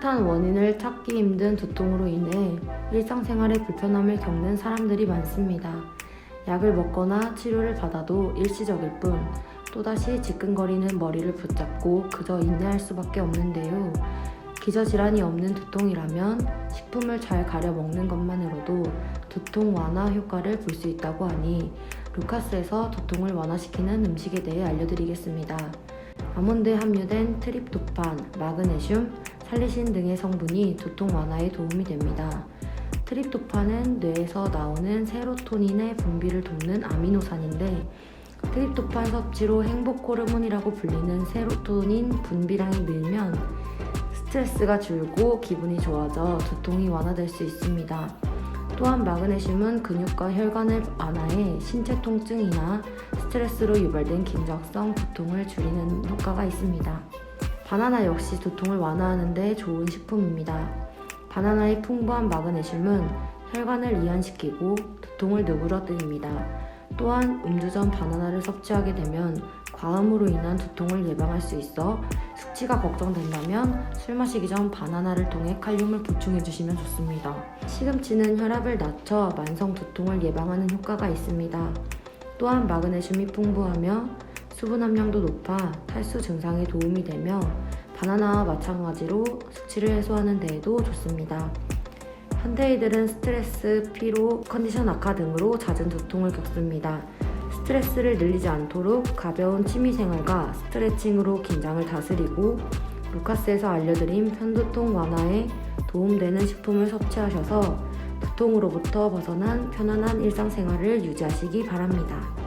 뚜렷한 원인을 찾기 힘든 두통으로 인해 일상생활에 불편함을 겪는 사람들이 많습니다. 약을 먹거나 치료를 받아도 일시적일 뿐 또다시 지끈거리는 머리를 붙잡고 그저 인내할 수밖에 없는데요. 기저질환이 없는 두통이라면 식품을 잘 가려 먹는 것만으로도 두통 완화 효과를 볼 수 있다고 하니 루카스에서 두통을 완화시키는 음식에 대해 알려드리겠습니다. 아몬드에 함유된 트립토판, 마그네슘, 살리신 등의 성분이 두통 완화에 도움이 됩니다. 트립토판은 뇌에서 나오는 세로토닌의 분비를 돕는 아미노산인데 트립토판 섭취로 행복 호르몬이라고 불리는 세로토닌 분비량이 늘면 스트레스가 줄고 기분이 좋아져 두통이 완화될 수 있습니다. 또한 마그네슘은 근육과 혈관을 완화해 신체 통증이나 스트레스로 유발된 긴장성 두통을 줄이는 효과가 있습니다. 바나나 역시 두통을 완화하는 데 좋은 식품입니다. 바나나의 풍부한 마그네슘은 혈관을 이완시키고 두통을 누그러뜨립니다. 또한 음주 전 바나나를 섭취하게 되면 과음으로 인한 두통을 예방할 수 있어 숙취가 걱정된다면 술 마시기 전 바나나를 통해 칼륨을 보충해 주시면 좋습니다. 시금치는 혈압을 낮춰 만성 두통을 예방하는 효과가 있습니다. 또한 마그네슘이 풍부하며 수분 함량도 높아 탈수 증상에 도움이 되며 바나나와 마찬가지로 숙취를 해소하는 데에도 좋습니다. 현대인들은 스트레스, 피로, 컨디션 악화 등으로 잦은 두통을 겪습니다. 스트레스를 늘리지 않도록 가벼운 취미 생활과 스트레칭으로 긴장을 다스리고 루카스에서 알려드린 편두통 완화에 도움되는 식품을 섭취하셔서 두통으로부터 벗어난 편안한 일상생활을 유지하시기 바랍니다.